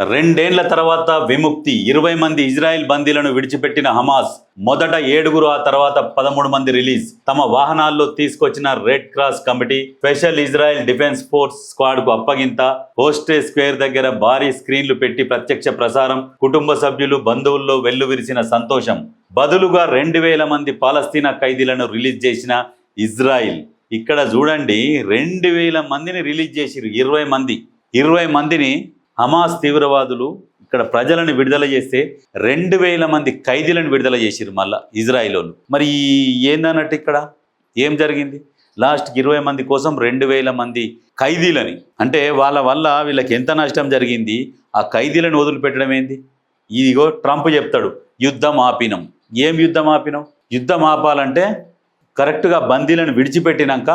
రెండేండ్ల తర్వాత విముక్తి. ఇరవై మంది ఇజ్రాయెల్ బందీలను విడిచిపెట్టిన హమాస్. మొదట ఏడుగురు ఆ తర్వాత పదమూడు మంది రిలీజ్. తమ వాహనాల్లో తీసుకొచ్చిన red cross committee special Israel defence force స్క్వాడ్కు అప్పగింత. హోస్టే స్క్వేర్ దగ్గర భారీ స్క్రీన్లు పెట్టి ప్రత్యక్ష ప్రసారం కుటుంబ సభ్యులు బంధువుల్లో వెల్లువిరిసిన సంతోషం. బదులుగా రెండు వేల మంది పాలస్తీనా ఖైదీలను రిలీజ్ చేసిన ఇజ్రాయిల్. ఇక్కడ చూడండి రెండు వేల మందిని రిలీజ్ చేసిరు ఇరవై మంది. ఇరవై మందిని హమాస్ తీవ్రవాదులు ఇక్కడ ప్రజలను విడుదల చేస్తే రెండు వేల మంది ఖైదీలను విడుదల చేసిరు మళ్ళా ఇజ్రాయిలోలు. మరి ఏందన్నట్టు ఇక్కడ? ఏం జరిగింది? లాస్ట్కి ఇరవై మంది కోసం రెండు వేల మంది ఖైదీలని అంటే వాళ్ళ వల్ల వీళ్ళకి ఎంత నష్టం జరిగింది? ఆ ఖైదీలను వదిలిపెట్టడం ఏంది? ఇదిగో ట్రంప్ చెప్తాడు యుద్ధం ఆపినం. ఏం యుద్ధం ఆపినం? యుద్ధం ఆపాలంటే కరెక్ట్గా బందీలను విడిచిపెట్టినాక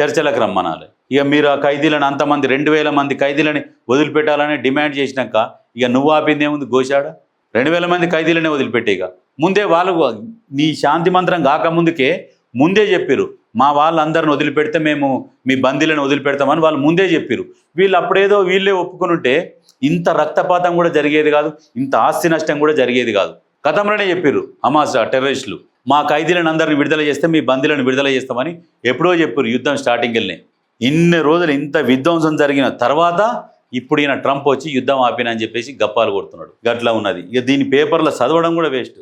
చర్చలకు రమ్మనాలి. ఇక మీరు ఆ ఖైదీలను అంతమంది రెండు వేల మంది ఖైదీలని వదిలిపెట్టాలని డిమాండ్ చేసినాక ఇక నువ్వు ఆపింది ఏముంది గోశాడ? రెండు వేల మంది ఖైదీలనే వదిలిపెట్టే ఇక. ముందే వాళ్ళు నీ శాంతి మంత్రం కాకముందుకే ముందే చెప్పారు మా వాళ్ళందరిని వదిలిపెడితే మేము మీ బందీలను వదిలిపెడతామని వాళ్ళు ముందే చెప్పారు వీళ్ళు అప్పుడేదో వీళ్ళే ఒప్పుకుని ఉంటే ఇంత రక్తపాతం కూడా జరిగేది కాదు ఇంత ఆస్తి నష్టం కూడా జరిగేది కాదు. గతంలోనే చెప్పిర్రు హమాస్ టెర్రరిస్టులు. మా ఖైదీలను అందరిని విడుదల చేస్తే మీ బందీలను విడుదల చేస్తామని ఎప్పుడో చెప్పారు యుద్ధం స్టార్టింగ్ వెళ్ళినాయి ఇన్ని రోజులు ఇంత విధ్వంసం జరిగిన తర్వాత ఇప్పుడు ఈయన ట్రంప్ వచ్చి యుద్ధం ఆపినని చెప్పేసి గప్పాలు కొడుతున్నాడు. గట్లా ఉన్నది. ఇక దీని పేపర్లో చదవడం కూడా వేస్ట్.